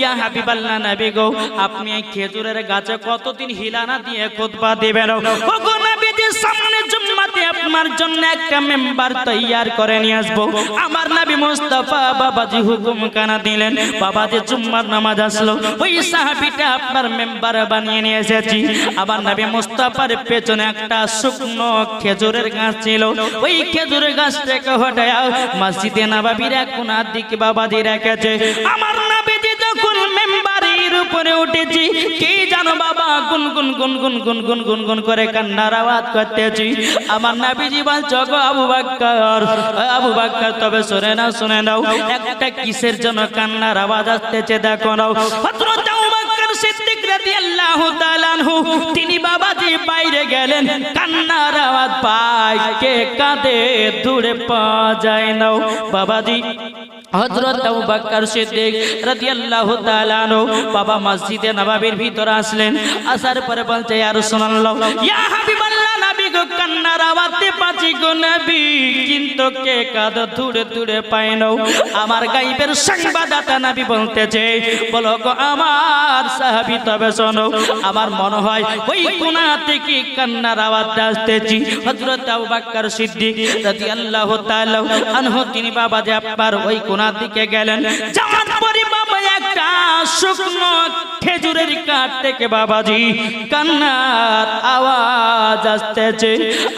ইয়া হাবিবাল্লাহ নবী গো, আপনি এই খেজুরের গাছে কতদিন হিলানা দিয়ে খুতবা দিবেন? ওগো নবীজির সামনে জুম্মাতে আপনার জন্য একটা মেম্বার তৈয়ার করে নিয়ে আসব। আমার নবী মুস্তাফা বাবাজি হুকুম কানা দিলেন, বাবাজি জুম্মার নামাজ আসলো। ওই সাহাবিটা আপনার মেম্বার বানিয়ে নিয়ে এসেছি। আমার নবী মুস্তাফার পেছনে একটা শুকনো খেজুরের গাছ ছিল। ওই খেজুরের গাছটাকে হটায় মসজিদে নবাবির এক কোনার দিকে বাবাজি রেখেছে। আমার যখন মেম্বারের উপরে উঠেছি। কি জানো বাবা? গুন গুন গুন গুন গুন গুন গুন গুন করে কান্নার আওয়াজ করতেছি। আমার নবীজি বলছ গো আবু বাক্কার আবু বাক্কার, তবে শুনে নাও শুনে নাও। একটা কিসের জন্য কান্নার আওয়াজ আসতেছে, দেখো নাও। হযরত সিদ্দিক রাদিয়াল্লাহু তাআলা আনহু, তিনি বাবাজি বাইরে গেলেন। কান্নার আওয়াজ পায়, কে কাঁদে দূরে পাওয়া যায় নাও। বাবাজি হযরত আবু বকর সিদ্দিক রাদিয়াল্লাহু তাআলা আনহু বাবা মসজিদে নববীর ভিতর আসলেন। আসার পরে বলছে, ইয়া রাসূলুল্লাহ, ইয়া হাবিবাল্লাহ গো কান্নার আওয়াজে পাচ্ছি গো নবী, কিন্তু কে কাঁদ দূরে দূরে পায় আমার গাইবের সংবাদদাতা নবী বলতেছে, বলো গো আমার সাহাবী, তবে শোনো, আমার মনে হয় ওই কোনা থেকে কান্নার আওয়াজ আসতেছি। হযরত আবু বকর সিদ্দিক রাদিয়াল্লাহু তাআলা আনহু, তিনি বাবা যে ওই কোনার দিকে গেলেন। যাওয়ার পরে বাবা একটা শুকনো খেজুরের কাঠ থেকে বাবাজি, কান্নার আওয়াজ আসতেছে।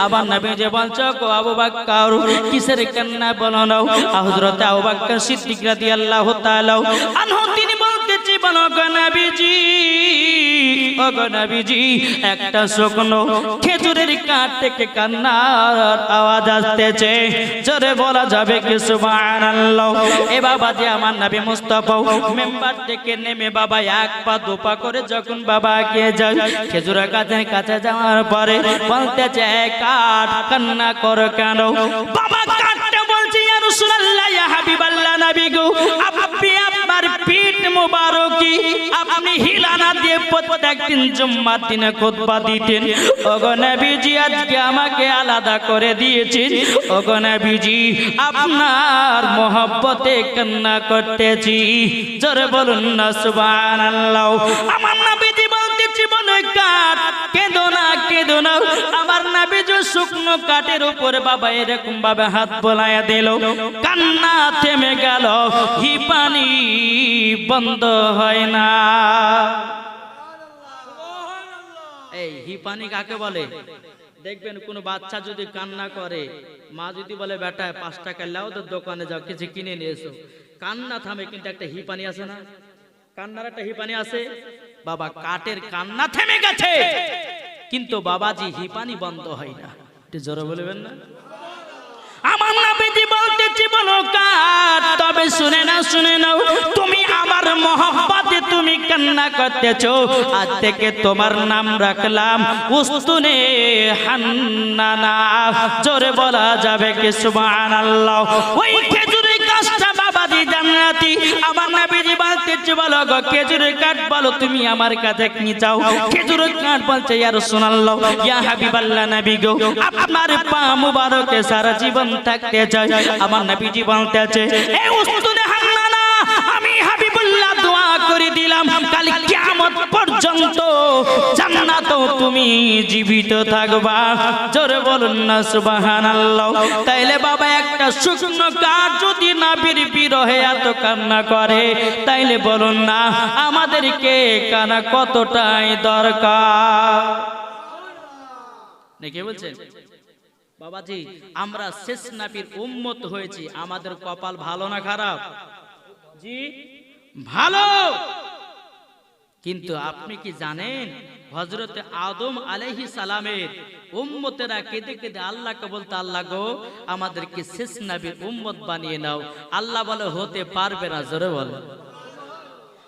আবার নবী যে বলছো, গো আবু বকর কিসের কান্না বলো নাও হযরত আবু বকর সিদ্দিক রাদিয়াল্লাহু তাআলা আনহু তিনি বলতেছি বলো গো নবীজি ও গো নবীজি, একটা শুকনো খেজুরের কাঠ থেকে কান্নার আওয়াজ আসতেছে। জোরে বলা যাবে কি এ বাবা যে আমার নবী মুস্তাফা মেম্বার থেকে নেমে বাবা এক পা দু পা করে যখন বাবা কে যায়, খেজুরের গাছের কাছে যাওয়ার পরে বলতেছে কাঠ, কান্না করো কেন? বাবা কাঠটা বলছে, ইয়া রাসূলুল্লাহ, ইয়া হাবিবাল্লাহ নবী গো, আপনি আপনার পিঠ মুবারকি। আপনি হিলানা দিয়ে প্রত্যেকদিন জুম্মার দিনে খুতবা দিতেন। ওগো নবীজি, আজকে আমাকে আলাদা করে দিয়েছেন। ওগো নবীজি, আপনার মোহব্বতে কান্না করতেছি। জোরে বলুন না, সুবহানাল্লাহ। আমার নবীজি বলতেছি বলো কাট কেঁদো না। আমার নবীজি শুকনো কাঠের উপরে বাবা এরকম ভাবে হাত বোলায়া দিল। কান্না থেমে গেল। হি পানি বন্ধ হয় না। এই হি পানি কাকে বলে? দেখবেন কোন বাচ্চা যদি কান্না করে, মা যদি বলে, বেটা, পাঁচ টাকা লাও তো দোকানে যাও, কিছু কিনে নিয়ে এসো। কান্না থামে, কিন্তু একটা হিপানি আছে না? কান্নার একটা হিপানি আছে? বাবা, কাঠের কান্না থেমে গেছে। কিন্তু বাবাজি হিপানি বন্ধ হয় না। একটু জোরে বলবেন না? আমার নবীজি বলতেছি বলো কার তবে শুনে না শুনে নাও তুমি আমার মহব্বতে তুমি কান্না করতেছো। আজ থেকে তোমার নাম রাখলাম উস্তুনে হান্নানা। জোরে বলা যাবে কি সুবহানাল্লাহ? ওই বাবাজি জান্নাতি, আমার নবীজি বলতেছি বলো গো খেজুরের কাঠ, বলো তুমি আমার কাছে কি চাও? খেজুরের কাঠ বলছে, ইয়া রাসূলুল্লাহ, ইয়া হাবিবাল্লাহ নবী গো, আপনার পা মুবারকে সারা জীবন থাকতে চাই। আমার নবীজি বলতেছে এই উস্তুনে করে দিলাম, কাল কিয়ামত পর্যন্ত জান্নাত তুমি জীবিত থাকবা। জোরে বলুন না, সুবহানাল্লাহ। তাইলে বাবা, একটা শুকনো কাঠ যদি নাবির বিরহে এত কান্না করে, তাইলে বলুন না, আমাদেরকে কানা কতটাই দরকার? নাকি বলছেন? বাবাজি, আমরা শেষ নাপির উম্মত হয়েছি, আমাদের কপাল ভালো না খারাপ? জি? ভালো। কিন্তু আপনি কি জানেন হজরত আদম আলহি সালামের উম্মতেরা কেঁদে কেঁদে আল্লাহকে বলতে, আল্লাহ গো, আমাদেরকে শেষ নাবির উম্মত বানিয়ে নাও। আল্লাহ বলে, হতে পারবে না। জোরে বলে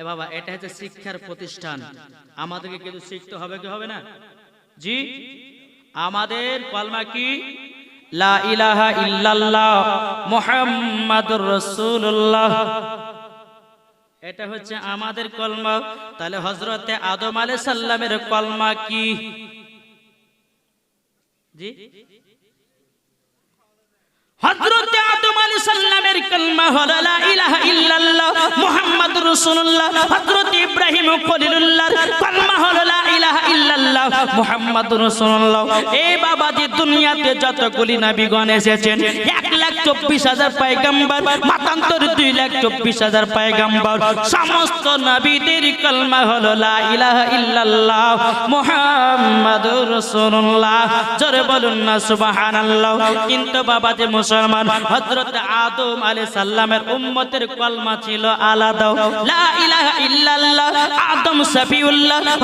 এ বাবা, এটা হচ্ছে শিক্ষার প্রতিষ্ঠান। আমাদেরকে কিন্তু শিখতে হবে, কি হবে না? জি? আমাদের কলমা কি? লা ইলাহা ইল্লাল্লাহ মুহাম্মাদুর রাসূলুল্লাহ। এটা হচ্ছে আমাদের কলমা। তাহলে হযরতে আদম আলাইহিস সালামের কলমা কি? জি? যতগুলি এসেছেন, এক লাখ চব্বিশ হাজার পয়গম্বর, মাতান্তর দুই লাখ চব্বিশ হাজার পয়গম্বর, সমস্ত নবীদের কালমা হলো লা ইলাহা ইল্লাল্লাহ মুহাম্মাদুর জোরে বলুন না সুবহানাল্লাহ। কিন্তু বাবাজি মুসলমান, হযরত আদম আলাইহিস সালামের উম্মতের কলমা ছিল আলাদা। লা ইলাহা ইল্লাল্লাহ, আদম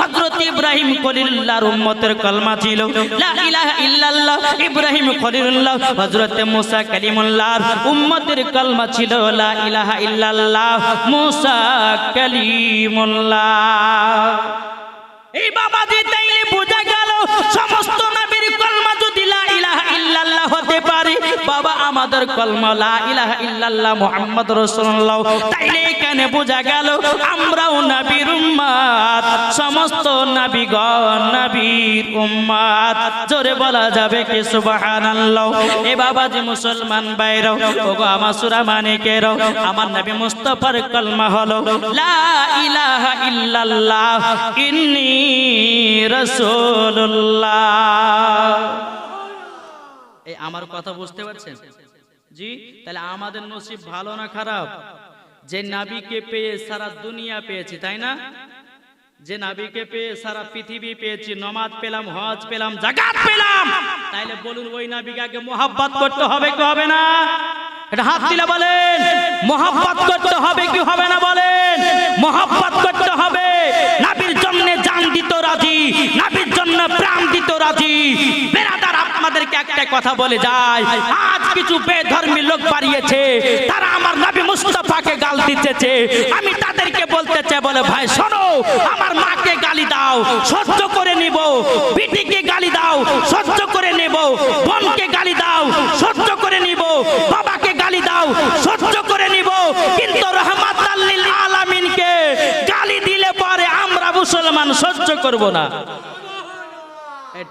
হযরত ইব্রাহিম খলিলুল্লাহর উম্মতের কলমা ছিল। লা ইলাহা ইল্লাল্লাহ, ইব্রাহিম খলিলুল্লাহ, হযরত মুসা কালিমুল্লাহর উম্মতের কলমা ছিল। লা ইলাহা ইল্লাল্লাহ, মুসা কালিমুল্লাহ। এই বাবাজি তাইলে বোঝা গেল, সমস্ত নবীর হতে পারে। বাবা, আমাদের কলমা লা ইলাহা ইল্লাল্লাহ মুহাম্মদ রাসূলুল্লাহ। তাইলে এখানে বোঝা গেল, আমরাও নবীর উম্মত সমস্ত নবীগণ নবীর উম্মত জোরে বলা যাবে কি সুবহানাল্লাহ? এ বাবাজি মুসলমান বাইরও ওগো আমার সূরা মানিকের, আমার নবী মুস্তাফার কলমা হলো, লা ইলাহা ইল্লাল্লাহ, ইন্নী রাসূলুল্লাহ। এই আমার কথা বুঝতে পারছেন? জি, তাহলে আমাদের নসিব ভালো না খারাপ? যে নাবিকে পেয়ে সারা দুনিয়া পেয়েছি, তাই না? যে নাবিকে পেয়ে সারা পৃথিবী পেয়েছি, নমাজ পেলাম, হজ পেলাম জাকাত পেলাম, তাইলে বলুন ওই নাবিকে আগে মোহাব্বত করতে হবে কি হবে না? এটা হাত দিলে বলেন, মোহাব্বত করতে হবে কি হবে না বলেন? মোহাব্বত করতে হবে। নাবির জন্য জান দিত রাজি, নাবির জন্য প্রাণ দিত রাজি, বেরাদার আপনাদেরকে একটা কথা বলে যায়, আজ কিছু বেধর্মী লোক বাড়িয়েছে, তারা আমার নবী মুস্তাফাকে গাল দিতেছে। আমি তাদেরকে বলতে চাই বলে, ভাই, শোনো, আমার মাকে গালি দাও, সহ্য করে নিব, বিটিকে গালি দাও, সহ্য করে নেব, বোনকে গালি দাও, সহ্য করে নিব, বাবাকে গালি দাও, সহ্য করে নিব। কিন্তু রহমাত আলামিনকে গালি দিলে পরে আমরা মুসলমান সহ্য করব না।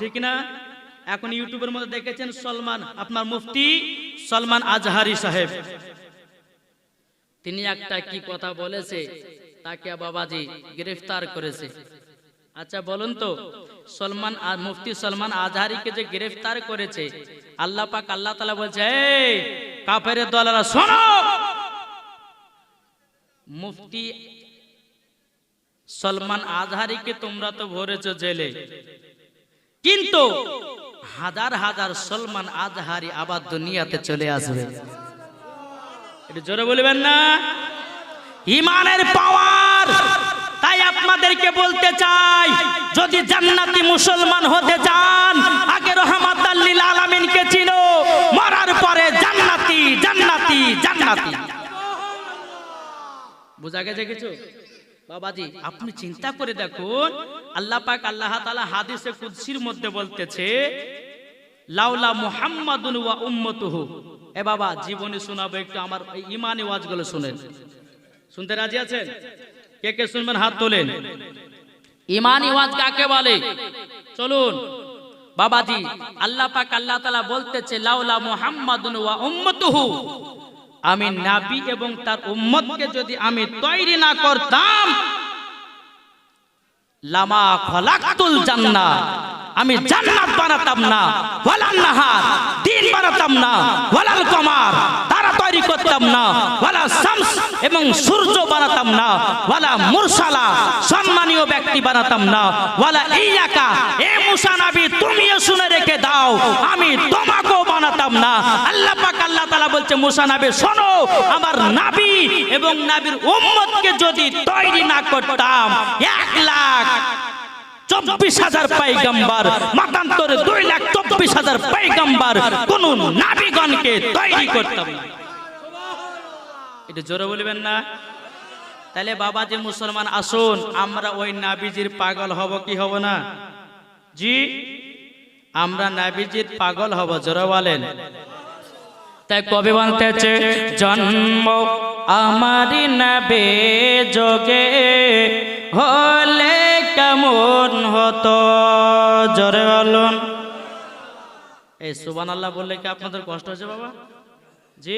ঠিক না? এখন ইউটিউবের মধ্যে দেখেছেন সলমান, আপনার মুফতি সলমান আজহারি সাহেব। তিনি একটা কি কথা বলেছে, তাকে বাবাজি গ্রেফতার করেছে। আচ্ছা বলুন তো, সলমান মুফতি সলমান আজহারিকে যে গ্রেফতার করেছে, আল্লাহ পাক আল্লাহ তালা বলছে কাফের দলারা, শোনো! মুফতি সলমান আজহারিকে তোমরা তো ভরেছো জেলে। কিন্তু হাজার হাজার সলমান আজহারি আবার দুনিয়াতে চলে আসবে। একটু জোরে বলবেন না? ইমানের পাওয়ার। তাই আপনাদেরকে বলতে চাই, যদি জান্নাতি মুসলমান হতে চান, আগে রহমাতাল্লিল আলামিনকে চিনো, মরার পরে জান্নাতি জান্নাতি জান্নাতি। বুঝা গেছে কিছু? বাবাজি, আপনি চিন্তা করে দেখুন, আল্লাহ পাক আল্লাহ তাআলা হাদিসে কুদসির মধ্যে বলতেছে লাউলা মুহাম্মাদুন ওয়া উম্মতুহু। এ বাবা, জীবনে শোনাবো একটু আমার ইমানি ওয়াজগুলো শুনেন। শুনতে রাজি আছেন? কে কে শুনবেন? হাত তোলেন। ইমানি ওয়াজ কাকে বলে? চলুন। বাবাজি, আল্লাহ পাক আল্লাহ তাআলা বলতেছে লাউলা মুহাম্মাদুন ওয়া উম্মতুহু। আমি নাবি এবং তার উম্মতকে যদি আমি তৈরি না করতাম লামা খলাকাতুল জান্নাত আমি জান্নাত বানাতাম না। ওয়ালান নাহার দিন বানাতাম না ওয়ালাল কমার। তারা করতাম না। ওয়ালা শামস এবং সূর্য বানাতাম না। ওয়ালা মুরসালা সম্মানীয় ব্যক্তি বানাতাম না। ওয়ালা ইয়াকা, এ মুসা নবী, তুমিও শুনে রেখে দাও, আমি তোমাকেও বানাতাম না। আল্লাহ পাক আল্লাহ তাআলা বলছে, মুসা নবী, শোনো, আমার নাবি এবং নাবির উম্মতকে যদি তৈরি না করতাম, এক লাখ চব্বিশ হাজার পাইগাম্বার মাতান্তরে দুই লাখ চব্বিশ হাজার পাইগাম্বার কোন নাবিগণকে তৈরি করতাম এটা জোরে বলবেন না? তাহলে বাবা যে মুসলমান, আসুন, আমরা ওই নাবিজির পাগল হব, কি হব না? জি, আমরা নাবিজির পাগল হব, জোরে বলেন। তাই কবি বলতেছে, জন্ম আমারই নাবে যোগে, হলে কেমন হতো? জোরে বলুন। এই সুবান আল্লাহ বললে কি আপনাদের কষ্ট হচ্ছে বাবা? জি?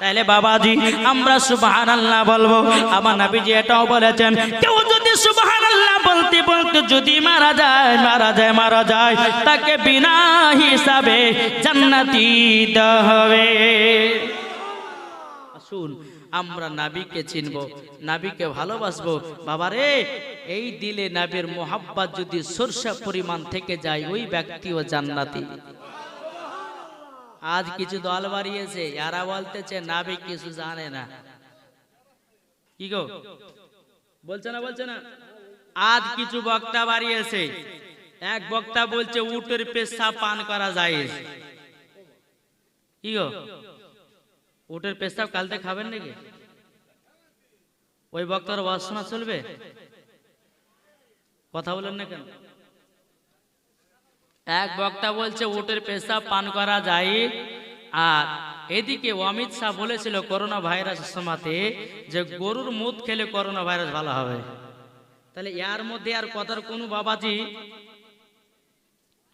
তাহলে বাবাজি, আমরা সুবাহান আল্লাহ বলব। আমার নাবিজি এটাও বলেছেন, কেউ যদি সুবাহান আল্লাহ বলতে বলতে যদি মারা যায় মারা যায় মারা যায়, তাকে বিনা হিসাবে জান্নাতি হবে। আসুন, আমরা নাবিকে চিনব, নাবিকে ভালোবাসবো। বাবারে, এই দিলে নাবির মোহাব্বত যদি সরষা পরিমাণ থেকে যায়, ওই ব্যক্তিও জান্নাতি। আজ কিছু দল বাড়িয়েছে এরা বলতেছে, নাবিক কিছু জানে না। কি গো? বলছে না বলছে না? আজ কিছু বক্তা বাড়িয়েছে। এক বক্তা বলছে, উটের পেশা পান করা যায়। কি গো? উটের পেশাব কালতে খাবেন নাকি? ওই বক্তার শোনা চলবে? কথা বলেন না কেন? এক বক্তা বলছে, উটের পেশাব পান করা যায়? আর এদিকে অমিত শাহ বলেছিল করোনা ভাইরাসের সময়তে যে গরুর মুদ খেলে করোনা ভাইরাস ভালো হবে। তাহলে এর মধ্যে আর কথার কোনো বাবাজি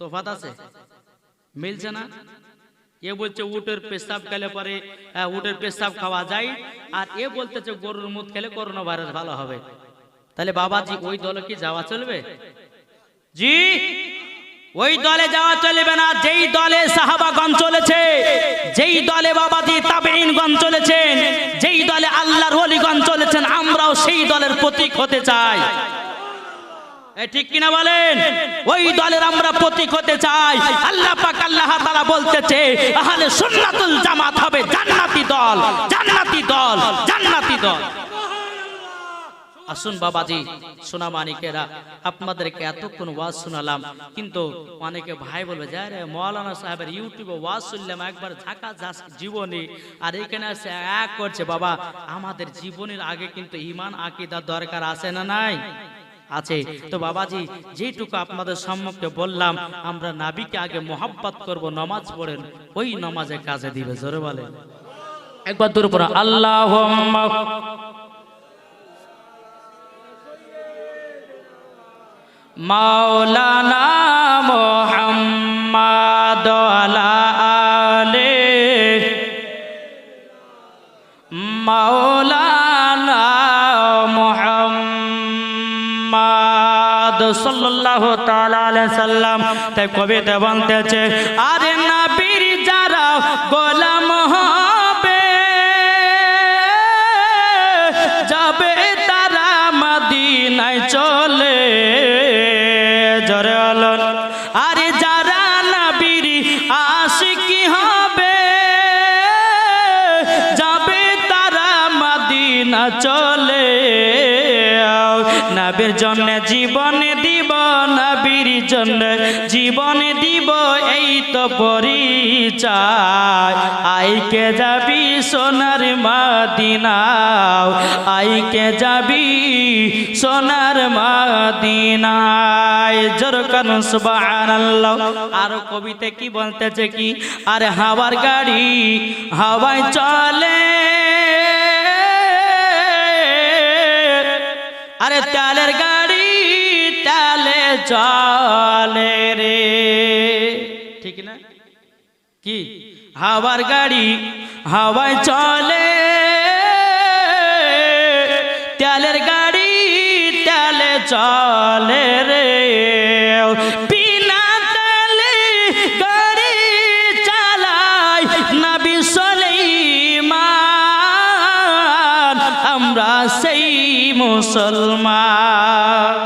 তোফাত আছে? মিলছে না? এ বলছে, উটের পেশাব খেলে পরে উটের পেশাব খাওয়া যায়। আর এ বলতেছে, গরুর মুদ খেলে করোনা ভাইরাস ভালো হবে। তাহলে বাবাজি ওই দলে কি যাওয়া চলবে? জি। ওই দলে যাওয়া চলবে না, যেই দলে সাহাবাগণ চলেছে, যেই দলে বাবাজি তাবেইনগণ চলেছেন, যেই দলে আল্লাহর ওলিগণ চলেছেন, আমরাও সেই দলের প্রতীক হতে চাই। ঠিক কিনা বলেন? ওই দলের আমরা প্রতীক হতে চাই। আল্লাহ পাক আল্লাহ তাআলা বলতেছে, আহলে সুন্নাতুল জামাত হবে জান্নাতি দল জান্নাতি দল জান্নাতি দল। আসুন বাবাজি সোনা মানিকেরা, আপনাদেরকে এতক্ষণ ওয়াজ শোনালাম, কিন্তু অনেকে ভাই বলবে যে আরে মৌলানা সাহেবের ইউটিউবে ওয়াজ শুনলাম, একবার ঝাঁকা ঝাঁস জীবনী, আর এখানে এসে এক করছে, বাবা, আমাদের জীবনের আগে কিন্তু ইমান আকিদার দরকার আছে না নাই? আছে। তো বাবাজি, যেটুকু আপনাদের সম্মুখে বললাম, আমরা নাবিকে আগে মোহাব্বত করব, নমাজ পড়েন, ওই নমাজে কাজে দিবে, জোরে বলে একবার দূর পড়া আল্লাহ মাওলানা মোহাম্মদ আলে মাওলানা মোহাম্মদ সাল্লাল্লাহু তাআলা আলাইহি সাল্লাম। তাই কবিতা বলতেছে আরে চলে নবীর জন্য জীবন দিব, নবীর জন্য জীবন দিব, এই তো পরিচয়। আইকে যাবি সোনার মাদিনাও? আইকে যাবি সোনার মাদিনায় জোরকান সুবহানাল্লাহ। আর কবিতে কি বলতেছে কি? আরে হাওয়ার গাড়ি হাওয়ায় চলে। আরে তালের গাড়ি তালে চলে রে। ঠিক না? কি? হাওয়ার গাড়ি হাওয়ায় চলে। তেলের গাড়ি তেলে চলে রে। মুসলমান।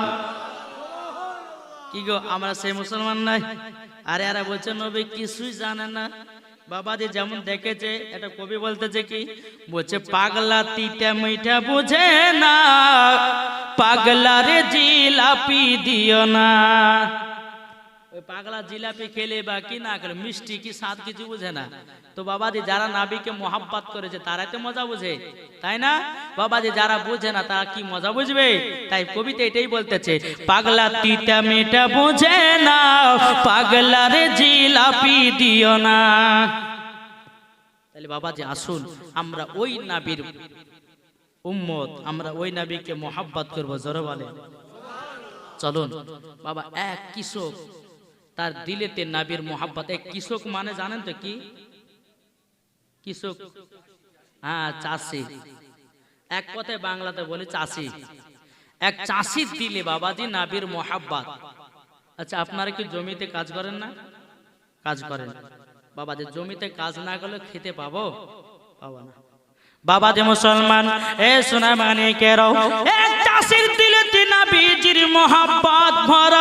কি গো, আমরা সেই মুসলমান নাই? আরে আরে, বলছে, নবী, কিছুই জানে না। বাবা বাবাজি যেমন দেখেছে এটা কবি বলতেছে কি, বলছে, পাগলা তিটা মিঠা বুঝে না পাগলা রে জিলাপি দিও না। পাগলা জিলাপি খেলে বা কি না খেলে, মিষ্টি কি স্বাদ কিছু বুঝে না। তো বাবাজি যারা নাবিকে মোহাব্বত করেছে তারাই তো মজা বুঝে, তাই না? বাবাজি যারা বুঝে না, তারা কি মজা বুঝবে? তাই কবিতা এটাই বলতেছে, পাগলা তিতা মিঠা বুঝে না, পাগলা রে জিলাপি দিও না। তাহলে বাবাজি আসুন, আমরা ওই নাবির উম্মত, আমরা ওই নাবিকে মোহাব্বত করব, জোরে বলে চলুন, বাবা এক কৃষক তার দিলেতে নাবির মোহাব্বত। এক কৃষক মানে জানেন তো কি? কৃষক। হ্যাঁ চাষি। এক কথায় বাংলাতে বলে চাষি। এক চাষির দিলে বাবাজি নাবির মোহাব্বত। আচ্ছা আপনারা কি জমিতে কাজ করেন না? কাজ করেন। বাবা বাবাজি, জমিতে কাজ না করলে খেতে পাবো? পাবো না। বাবা যে মুসলমান, এ সোনা মানে কেরো এক চাষির দিলে তিনা বীজির মোহাব্বত ভর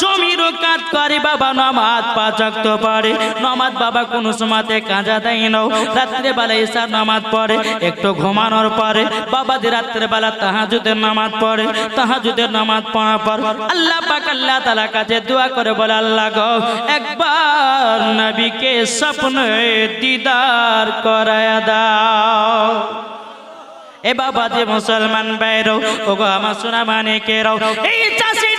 জমির কাজ করে বাবা, নামাজ পাচক পারে নামাজ বাবা কোন সময়তে কাজা দেয় নাও। রাত্রে বেলা ঈশার নামাজ পড়ে, একটু ঘুমানোর পরে। বাবা যে রাত্রে বেলা তাহাজুদের নামাজ পড়ে। তাহাজুদের নামাজ পড়ার পর আল্লাহ পাক আল্লাহ তাআলার কাছে দোয়া করে বলে, আল্লাহ গো, একবার নবীকে স্বপ্নে দিদার করায়া দাও। এ বাবা যে মুসলমান বাইরও ওগো আমার সোনা মানে কেরাও এই বাবাজি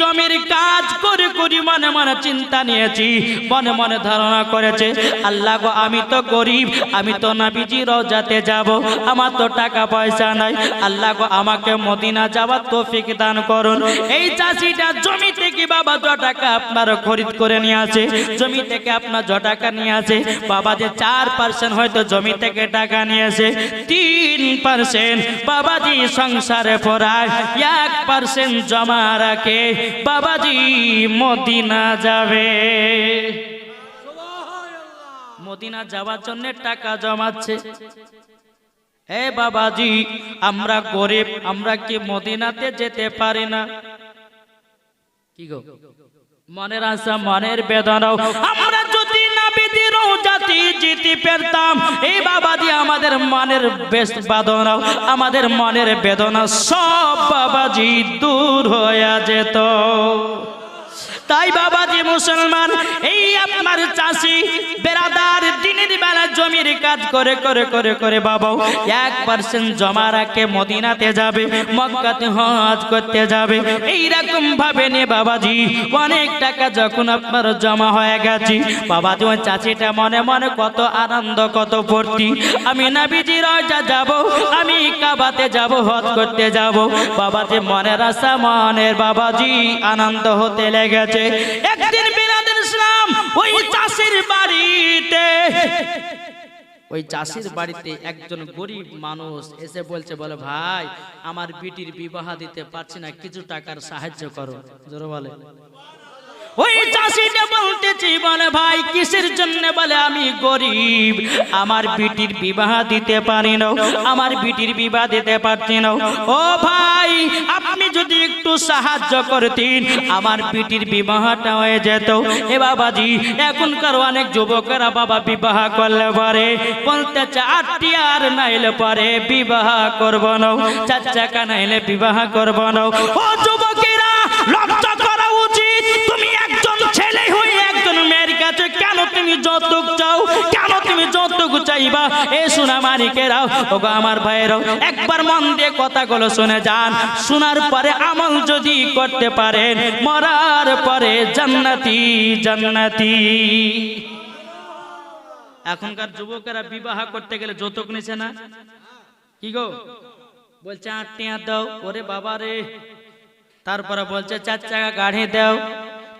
জমির কাজ করে করি মনে মনে চিন্তা নিয়েছি, মনে মনে ধারণা করেছে, আল্লাহ গো, আমি তো গরিব, আমি তো নাবিজি, রোজাতে যাব, আমার তো টাকা পয়সা নাই, আল্লাহ গো, আমাকে মদিনা যাওয়ার তৌফিক দান করুন। এই চাষিটা জমি থেকে বাবা জ টাকা আপনার খরিদ করে নিয়ে আসে, জমি থেকে আপনার জ টাকা নিয়ে আসে, বাবা যে চার পার্সেন্ট হয়তো জমি থেকে টাকা নিয়ে আসে, তিন পার্সেন্ট বাবাজি সংসারে পড়ায় এক পার্সেন্ট জমা রাখে বাবাজি মদিনা যাবে। মদিনা যাওয়ার জন্য টাকা জমাচ্ছে। হে বাবাজি, আমরা গরিব, আমরা কি মদিনাতে যেতে পারি না? কি গো? মনের আশা, মনের বেদনাও। আমরা যদি জাতি জিতি পেতাম এই দিয়ে আমাদের মনের বেশ বেদনাও আমাদের মনের বেদনা সব বাবাজি দূর হয়ে যেত। তাই বাবাজি মুসলমান, এই আপনার চাষি বেড়াদার দিনের বেলা জমির কাজ করে করে করে করে বাবা এক পার্সেন্ট জমা রাখে মদিনাতে যাবে, মক্কাতে হজ করতে যাবে। এইরকম ভাবে নিয়ে বাবাজি অনেক টাকা যখন আপনার জমা হয়ে গেছে, বাবাজি ওই চাষিটা মনে মনে কত আনন্দ, কত ফুর্তি। আমি নাবিজি রাজা যাব, আমি কাবাতে যাব, হজ করতে যাব। বাবাজি মনের আশা, মনের বাবাজি আনন্দ হতে লেগেছে। একদিন বিলাদের ইসলাম ওই চাষির বাড়িতে, ওই চাষির বাড়িতে একজন গরিব মানুষ এসে বলছে, বলে, ভাই, আমার বিটির বিবাহ দিতে পারছি না, কিছু টাকার সাহায্য করো। জোরে বলে। ওই চাষিটা বলতেছি, বলে, ভাই, কিসের জন্য বলে আমি গরিব? আমার বিটির বিবাহ দিতে পারি না। আমার বিটির বিবাহ দিতে পারছি না। ও ভাই, আপনি যদি একটু সাহায্য করতেন, আমার বিটির বিবাহটা হয়ে যেত। এ বাবাজি, এখনকার অনেক যুবকেরা বাবা বিবাহ করলে পরে। বলতে চারটি আর নাইলে পরে বিবাহ করব না। চার চাকা নাইলে বিবাহ করব না। ও তুমি যৌতুক চাও, কেন তুমি যৌতুক চাইবা? এ শোনা মানিকেরাও ওগো আমার ভাইয়েরাও, একবার মন দিয়ে কথাগুলো শুনে যান। শোনার পরে আমল যদি করতে পারেন, মরার পরে জান্নাতি জান্নাতি। এখনকার যুবকেরা বিবাহ করতে গেলে যৌতুক নিছে না? কি গো? বলছে আট টিয়া দাও। ওরে বাবা রে তারপরে বলছে, চার চাকা গাড়ি দাও।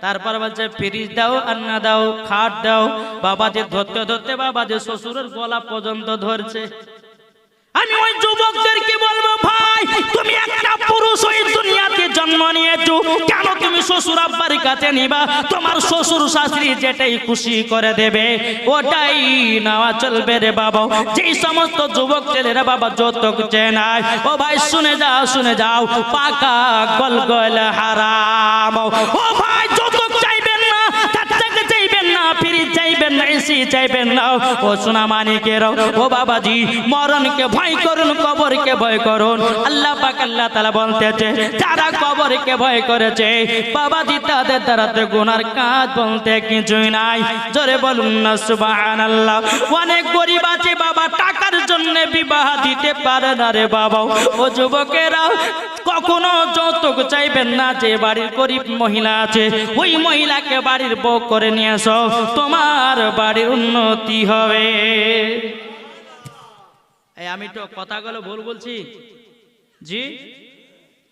তারপর বলছে, ফ্রিজ দাও, আন্না দাও, খাট দাও। বাবা যে ধরতে ধরতে বাবা যে শ্বশুরের গলা পর্যন্ত ধরছে। আমি ওই যুবকদেরকে বলব ভাই? তুমি একটা পুরুষ ওই দুনিয়াতে জন্ম নিয়েছো। কেন তুমি শ্বশুর আব্বার কাছে নিবা? তোমার শ্বশুর শাশুড়ি যেটাই খুশি করে দেবে, ওটাই নেওয়া চলবে রে বাবা। যেই সমস্ত যুবক ছেলেরা বাবা যৌতুক চেনায় ও ভাই শুনে যাও শুনে যাও, পাকা গল গল হারাম। ও ভাই চাইবেন না, এসি চাইবেন না। ও সোনা মানিকের ও বাবাজি, মরণকে ভয় করুন, কবরকে ভয় করুন। আল্লাহ পাক আল্লাহ তাআলা বলতেছে, যারা কবরকে ভয় করেছে, বাবাজি তাদের দ্বারাতে গুনার কাজ বলতে কিছুই নাই। জোরে বলুন না, সুবহানাল্লাহ। অনেক গরিব আছে, বাবা, টাকার জন্য বিবাহ দিতে পারে না রে বাবা ও যুবকেরা কখনো যৌতুক চাইবেন না, যে বাড়ির গরিব মহিলা আছে, ওই মহিলাকে বাড়ির বউ করে নিয়ে এসো তোমার বাড়ির উন্নতি হবে। আমি তো কথাগুলো ভুল বলছি। জি?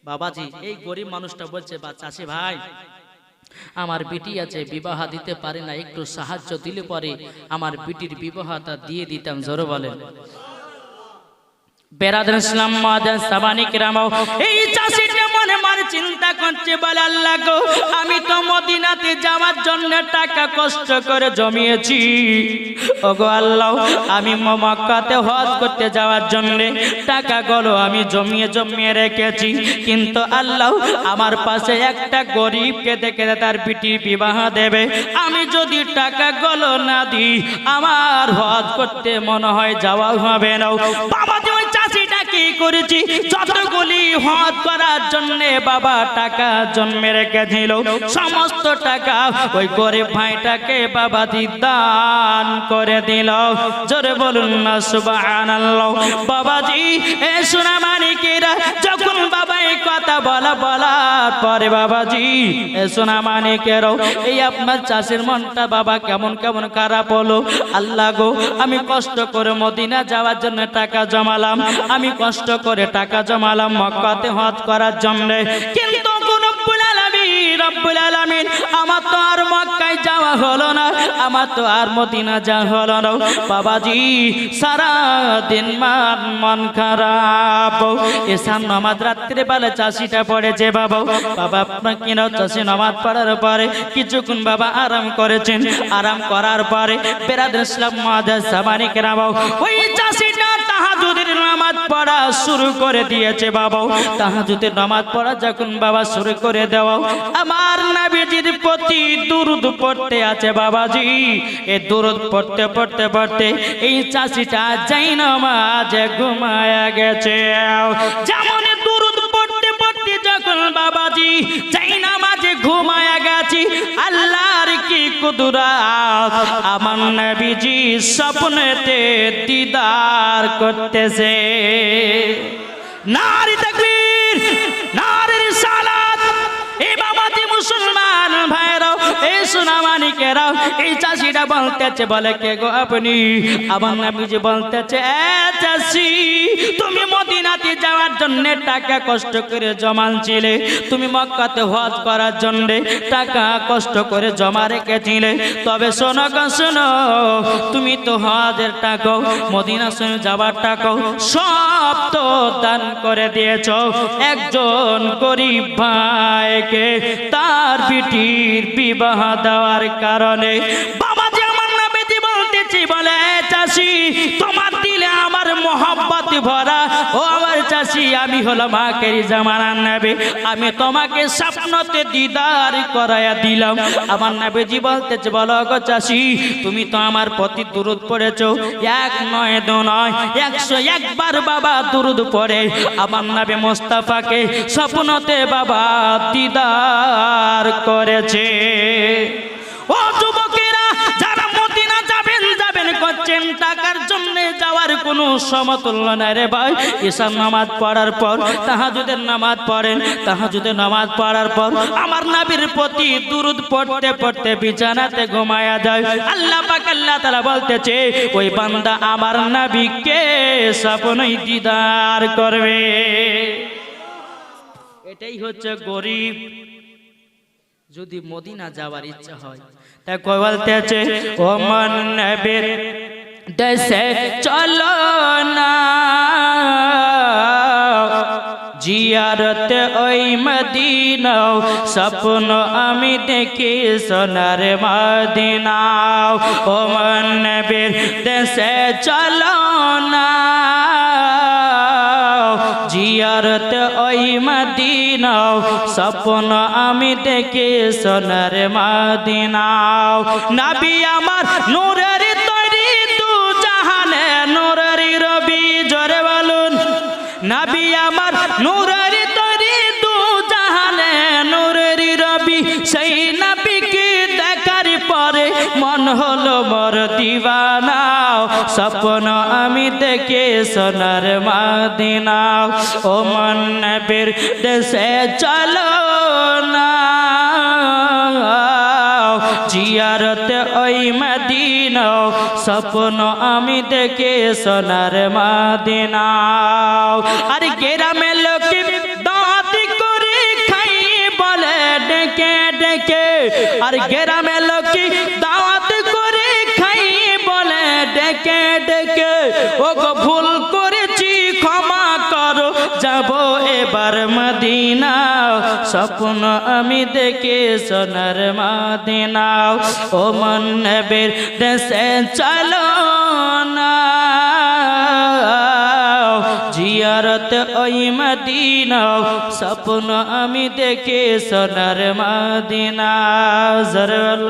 বাবাজি, এই গরিব মানুষটা বলছে, বা চাষি ভাই, আমার বিটি আছে, বিবাহ দিতে পারে না, একটু সাহায্য দিলে পরে আমার বিটির বিবাহটা দিয়ে দিতাম, জোরে বলেন। বেরাদার ইসলাম মাদান সাবানি কিরামাও। এই চাষিটা মনে মনে চিন্তা করছে, বলে আল্লাহ গো, আমি তো মদিনাতে যাওয়ার জন্য টাকা কষ্ট করে জমিয়েছি। ওগো আল্লাহ, আমি মক্কাতে হজ করতে যাওয়ার জন্য টাকা গুলো আমি জমিয়ে জমিয়ে রেখেছি। কিন্তু আল্লাহ আমার পাশে একটা গরিবকে দেখে তার বিটির বিবাহ দেবে। আমি যদি টাকা গুলো না দিই, আমার হজ করতে মনে হয় যাওয়া হবে না। বাবা চাষিটা কি করেছি? যতগুলি হজ করার জন্য বাবা টাকা জন্মে রেখেছিল। সমস্ত টাকা ওই গরিব ভাইটাকে বাবা দান করে দিল। জোরে বলুন না বাবাজি, এ যখন এই কথা বলা বলার পরে বাবাজি, এ এই আপনার চাষের মনটা বাবা কেমন কেমন খারাপ হলো? আল্লাহ গো, আমি কষ্ট করে মদিনা যাওয়ার জন্য টাকা জমালাম। আমি কষ্ট করে টাকা জমালাম মক্কাতে হজ করার জন্য কিন্তু রব্বুল আমার তো আর মক্কায় যাওয়া হলো না, আমার তো আর মদিনা যাওয়া হলো না। বাবাজি সারা দিন মান খারাপ। এসান নামাজ রাত্রে বেলা চাষিটা পড়েছে বাবা। বাবা কিনা চাষি নামাজ পড়ার পরে কিছুক্ষণ বাবা আরাম করেছেন। আরাম করার পরে বেরাদ ইসলাম মাদার সাবানি কেরাবাও ওই চাষিটা তাহাজুদের নামাজ পড়া শুরু করে দিয়েছে বাবা তাহাজুদের নামাজ পড়া যখন বাবা শুরু করে দেওয়া আমার নাবিজির প্রতি দুরুদ পড়তে আছে বাবাজি। এ দুরুদ পড়তে পড়তে পড়তে এই চাষিটা যাই নামাজে ঘুমায়া গেছে। যেমন দুরুদ পড়তে পড়তে যখন বাবাজি যাই নামাজে ঘুমায়া গেছি, আল্লাহর কি আমার নবীজি স্বপ্নেতে দিদার করতেছে। নারী তাকবীর নারী রিসালাত এই বাবাজি মুসলমান ভাইরাও এই সোনামানিকেরাও এই চাষিটা বলতেছে, বলে কে গো আপনি? আমার নবীজি বলতেছে, এ চাষি, তুমি মদিনাতে যাওয়ার জন্য টাকা কষ্ট করে জমালছিলে তুমি মক্কাতে হজ করার জন্য টাকা কষ্ট করে জমা রেখেছিলে। তবে শোনো গো, শোনো, তুমি তো হজের টাকা মদিনা শুনে যাওয়ার টাকা সব তো দান করে দিয়েছ। একজন গরিব ভাইকে তার পিঠির বিবাহ দেওয়ার কারণে বাবা যে আমার নামে বলতেছি, বলে, চাষি, তোমার দিলে আমার মোহাম্মত ভরা। ও আমার চাষি, আমি হলো মাকের জামানার নেবে। আমি তোমাকে স্বপ্নতে দিদার করাইয়া দিলাম। আমার নাবিজি বলতেছে, বলো গো চাষি, তুমি তো আমার প্রতি দুরুদ পড়েছ। এক নয়, দু নয়, একশো একবার বাবা দুরুদ পড়ে। আমার নাবি মোস্তাফাকে স্বপ্নতে বাবা দিদার করেছে। ও যাবেন যাবেন টাকার জন্য যাওয়ার কোনো সমতুল্য নাই রে ভাই। ঈশান নামাজ পড়ার পর, তাহাজুদের নামাজ পড়েন, তাহাজুদের নামাজ পড়ার পর আমার নাবির প্রতি দুরুদ পড়তে পড়তে বিছানাতে ঘুমায়া যায়। আল্লাহ পাক আল্লাহ তাআলা বলতেছে, ওই বান্দা আমার নাবিকে স্বপ্নই দিদার করবে। এটাই হচ্ছে গরিব। যদি মদিনা যাওয়ার ইচ্ছা হয়, তা কই বলতেছে, ও মন নবীর দেশে চলো না জিয়ারতে ওই মদিনাও স্বপ্ন আমি দেখি সোনার মদিনাও ও মন নবীর দেশে চলো না জিয়ারত ওই মদিনাও স্বপ্ন আমি দেখি সোনার মদিনাও নাবি আমার নূরের হলো মোর দিবানাও, স্বপ্ন আমি দেখে সোনার মাদিনাও। ও মন নবীর দেশে চলো না। জিয়ারত ওই মদিনাও, স্বপ্ন আমি দেখে সোনার মাদিনাও। আর গেরামে লোকে দাঁত করে খাই বলে, ডেকে ডেকে। আর গেরামে এবার মদিনা স্বপ্ন আমি দেখে সোনার মদিনাও। ও মন নবীর দেশে চলো জিয়ারত ওই মদিনাও, স্বপ্ন আমি দেখে সোনার মদিনা জরল